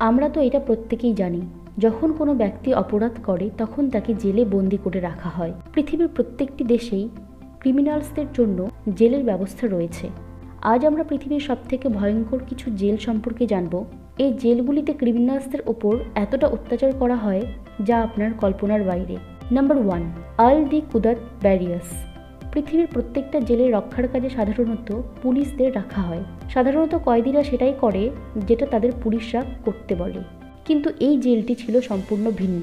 আমরা তো এটা প্রত্যেকেই জানি, যখন কোনো ব্যক্তি অপরাধ করে, তখন তাকে জেলে বন্দি করে রাখা হয়। পৃথিবীর প্রত্যেকটি দেশেই ক্রিমিনালসদের জন্য জেলের ব্যবস্থা রয়েছে। আজ আমরা পৃথিবীর সবথেকে ভয়ঙ্কর কিছু জেল সম্পর্কে জানব। এই জেলগুলিতে ক্রিমিনালসদের ওপর এতটা অত্যাচার করা হয়, যা আপনার কল্পনার বাইরে। নাম্বার ওয়ান আল দি কুদাত ব্যারিয়াস পৃথিবীর প্রত্যেকটা জেলে রক্ষার কাজে সাধারণত পুলিশদের রাখা হয়। সাধারণত কয়েদিরা সেটাই করে, যেটা তাদের পুলিশরা করতে বলে। কিন্তু এই জেলটি ছিল সম্পূর্ণ ভিন্ন।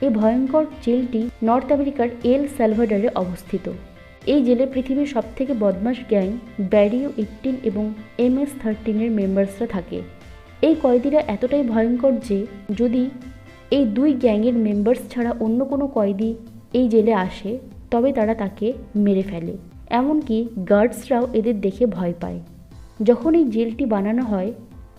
এই ভয়ঙ্কর জেলটি নর্থ আমেরিকার এল স্যালভাডারে অবস্থিত। এই জেলে পৃথিবীর সবথেকে বদমাশ গ্যাং ব্যারিও এইটিন এবং এম এস থার্টিনের মেম্বার্সরা থাকে। এই কয়েদিরা এতটাই ভয়ঙ্কর যে, যদি এই দুই গ্যাংয়ের মেম্বার্স ছাড়া অন্য কোনো কয়েদি এই জেলে আসে তবে তারা তাকে মেরে ফেলে। এমনকি গার্ডসরাও এদের দেখে ভয় পায়। যখন এই জেলটি বানানো হয়,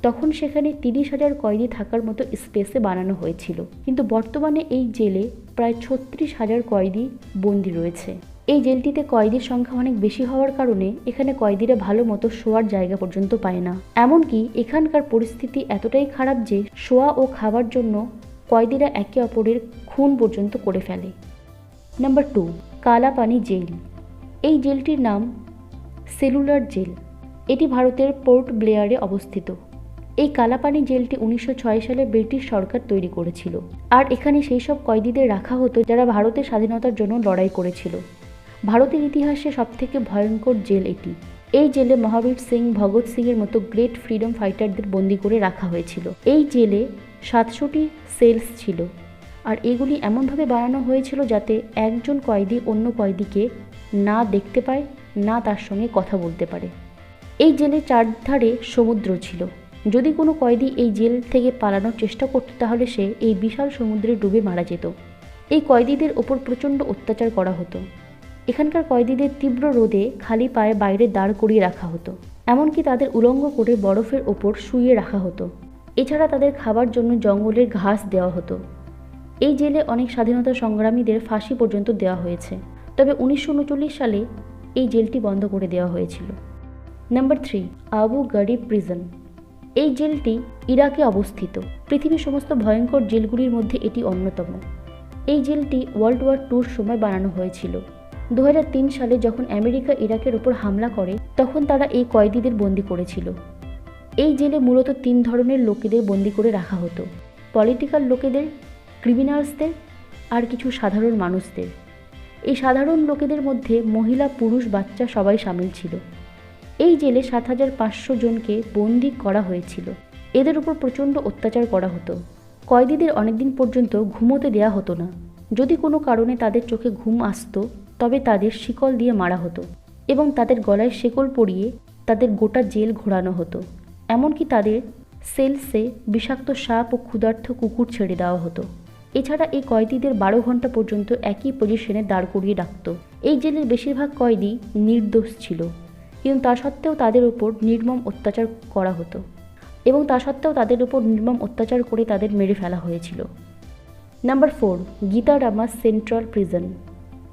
তখন সেখানে তিরিশ হাজার কয়েদি থাকার মতো স্পেসে বানানো হয়েছিল। কিন্তু বর্তমানে এই জেলে প্রায় ছত্রিশ হাজার কয়েদি বন্দি রয়েছে। এই জেলটিতে কয়েদির সংখ্যা অনেক বেশি হওয়ার কারণে এখানে কয়েদিরা ভালো মতো শোয়ার জায়গা পর্যন্ত পায় না। এমনকি এখানকার পরিস্থিতি এতটাই খারাপ যে শোয়া ও খাবার জন্য কয়েদিরা একে অপরের খুন পর্যন্ত করে ফেলে। Number two Kalapani jail. এই জেলটির নাম সেলুলার জেল। এটি ভারতের পোর্ট ব্লেয়ারে অবস্থিত। এই কালাপানি জেলটি উনিশশো ছয় সালে ব্রিটিশ সরকার তৈরি করেছিল। আর এখানে সেই সব কয়েদিদের রাখা হতো যারা ভারতের স্বাধীনতার জন্য লড়াই করেছিল। ভারতের ইতিহাসে সবথেকে ভয়ঙ্কর জেল এটি। এই জেলে মহাবীর সিং, ভগৎ সিংয়ের মতো গ্রেট ফ্রিডম ফাইটারদের বন্দি করে রাখা হয়েছিল। এই জেলে সাতশোটি সেলস ছিল। আর এগুলি এমনভাবে বানানো হয়েছিল যাতে একজন কয়েদি অন্য কয়েদিকে না দেখতে পায়, না তার সঙ্গে কথা বলতে পারে। এই জেলের চারধারে সমুদ্র ছিল। যদি কোনো কয়েদি এই জেল থেকে পালানোর চেষ্টা করত, তাহলে সে এই বিশাল সমুদ্রে ডুবে মারা যেত। এই কয়েদিদের ওপর প্রচণ্ড অত্যাচার করা হতো। এখানকার কয়েদিদের তীব্র রোদে খালি পায়ে বাইরে দাঁড় করিয়ে রাখা হতো। এমনকি তাদের উলঙ্গ করে বরফের ওপর শুইয়ে রাখা হতো। এছাড়া তাদের খাবার জন্য জঙ্গলের ঘাস দেওয়া হতো। এই জেলে অনেক স্বাধীনতা সংগ্রামীদের ফাঁসি পর্যন্ত দেওয়া হয়েছে। তবে উনিশশো উনচল্লিশ সালে এই জেলটি বন্ধ করে দেওয়া হয়েছিল। Number three, Abu Ghraib prison. এই জেলটি ইরাকে অবস্থিত। পৃথিবীর সমস্ত ভয়ঙ্কর জেলগুলির মধ্যে এটি অন্যতম। এই জেলটি ওয়ার্ল্ড ওয়ার টুর সময় বানানো হয়েছিল। দু হাজার তিন সালে যখন আমেরিকা ইরাকের ওপর হামলা করে, তখন তারা এই কয়েদিদের বন্দি করেছিল। এই জেলে মূলত তিন ধরনের লোকেদের বন্দি করে রাখা হতো। পলিটিক্যাল লোকেদের ক্রিমিনালসদের আর কিছু সাধারণ মানুষদের। এই সাধারণ লোকেদের মধ্যে মহিলা, পুরুষ, বাচ্চা সবাই সামিল ছিল। এই জেলে সাত হাজার পাঁচশো জনকে বন্দি করা হয়েছিল। এদের উপর প্রচণ্ড অত্যাচার করা হতো। কয়েদিদের অনেকদিন পর্যন্ত ঘুমোতে দেয়া হতো না। যদি কোনো কারণে তাদের চোখে ঘুম আসতো, তবে তাদের শিকল দিয়ে মারা হতো এবং তাদের গলায় শেকল পরিয়ে তাদের গোটা জেল ঘোরানো হতো। এমনকি তাদের সেলসে বিষাক্ত সাপ ও ক্ষুধার্থ কুকুর ছেড়ে দেওয়া হতো। এছাড়া এই কয়েদিদের বারো ঘণ্টা পর্যন্ত একই পজিশনে দাঁড় করিয়ে রাখত এই জেলের বেশিরভাগ কয়েদি নির্দোষ ছিল, কিন্তু তা সত্ত্বেও তাদের উপর নির্মম অত্যাচার করা হতো এবং তা সত্ত্বেও তাদের উপর নির্মম অত্যাচার করে তাদের মেরে ফেলা হয়েছিল। Number four Gitarama central prison.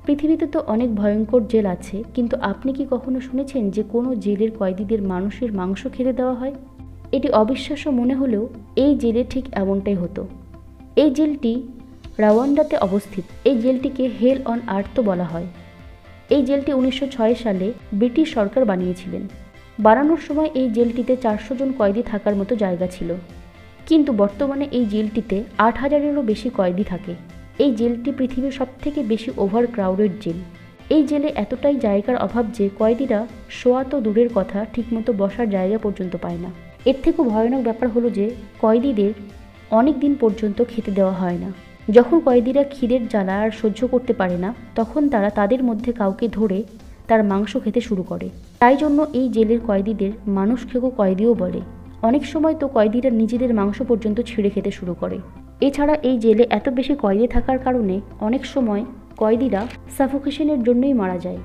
পৃথিবীতে তো অনেক ভয়ঙ্কর জেল আছে, কিন্তু আপনি কি কখনো শুনেছেন যে কোনো জেলের কয়েদিদের মানুষের মাংস খেতে দেওয়া হয়? এটি অবিশ্বাস্য মনে হলেও এই জেলে ঠিক এমনটাই হতো। এই জেলটি রাওয়ান্ডাতে অবস্থিত। এই জেলটিকে হেল অন আর্থও বলা হয়। এই জেলটি উনিশশো ছয় সালে ব্রিটিশ সরকার বানিয়েছিলেন। বানানোর সময় এই জেলটিতে চারশো জন কয়েদি থাকার মতো জায়গা ছিল। কিন্তু বর্তমানে এই জেলটিতে আট হাজারেরও বেশি কয়েদি থাকে। এই জেলটি পৃথিবীর সবথেকে বেশি ওভার ক্রাউডেড জেল। এই জেলে এতটাই জায়গার অভাব যে কয়েদিরা শোয়া তো দূরের কথা, ঠিকমতো বসার জায়গা পর্যন্ত পায় না। এর থেকেও ভয়ানক ব্যাপার হলো যে কয়েদিদের অনেক দিন পর্যন্ত খেতে দেওয়া হয় না। যখন কয়েদিরা খিদের জ্বালা আর সহ্য করতে পারে না, তখন তারা তাদের মধ্যে কাউকে ধরে তার মাংস খেতে শুরু করে। তাই জন্য এই জেলের কয়েদিদের মানুষ খেকো কয়েদিও বলে। অনেক সময় তো কয়েদিরা নিজেদের মাংস পর্যন্ত ছিঁড়ে খেতে শুরু করে। এছাড়া এই জেলে এত বেশি কয়েদি থাকার কারণে অনেক সময় কয়েদিরা সাফোকেশনের জন্যই মারা যায়।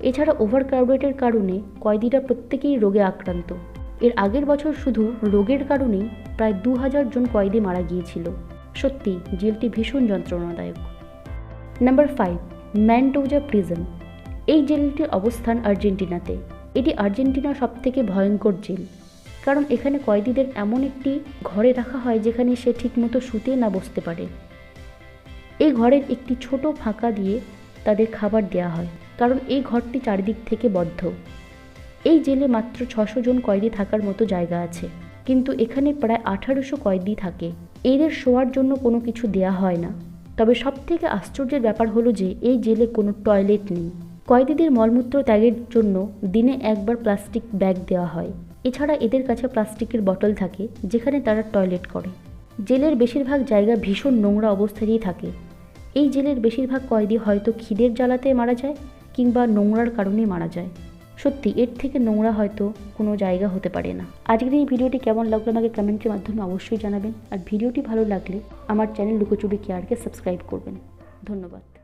এছাড়া ওভার ক্রাউডেডের কারণে কয়েদিরা প্রত্যেকেই রোগে আক্রান্ত। এর আগের বছর শুধু রোগের কারণেই প্রায় দু হাজার জন কয়েদি মারা গিয়েছিল। সত্যি, জেলটি ভীষণ যন্ত্রণাদায়ক। নাম্বার ফাইভ ম্যান্টোজা প্রিজন এই জেলটির অবস্থান আর্জেন্টিনাতে। এটি আর্জেন্টিনার সবথেকে ভয়ঙ্কর জেল। কারণ এখানে কয়েদিদের এমন একটি ঘরে রাখা হয় যেখানে সে ঠিকমতো শুতে না বসতে পারে। এই ঘরের একটি ছোট ফাঁকা দিয়ে তাদের খাবার দেওয়া হয়, কারণ এই ঘরটি চারিদিক থেকে বদ্ধ। এই জেলে মাত্র ছশো জন কয়েদি থাকার মতো জায়গা আছে। কিন্তু এখানে প্রায় আঠারোশো কয়েদি থাকে। এদের শোয়ার জন্য কোনো কিছু দেয়া হয় না। তবে সবথেকে আশ্চর্যের ব্যাপার হলো যে, এই জেলে কোনো টয়লেট নেই। কয়েদিদের মলমূত্র ত্যাগের জন্য দিনে একবার প্লাস্টিক ব্যাগ দেওয়া হয়। এছাড়া এদের কাছে প্লাস্টিকের বটল থাকে, যেখানে তারা টয়লেট করে। জেলের বেশিরভাগ জায়গা ভীষণ নোংরা অবস্থাতেই থাকে। এই জেলের বেশিরভাগ কয়েদি হয়তো খিদের জ্বালাতে মারা যায় কিংবা নোংরার কারণে মারা যায়। সত্যি, এর থেকে নোংরা হয়তো কোনো জায়গা হতে পারে না। আজকের এই ভিডিওটি কেমন লাগল আমাকে কমেন্টের মাধ্যমে অবশ্যই জানাবেন। আর ভিডিওটি ভালো লাগলে আমার চ্যানেল লুকোচুরি কেয়ারকে সাবস্ক্রাইব করবেন। ধন্যবাদ।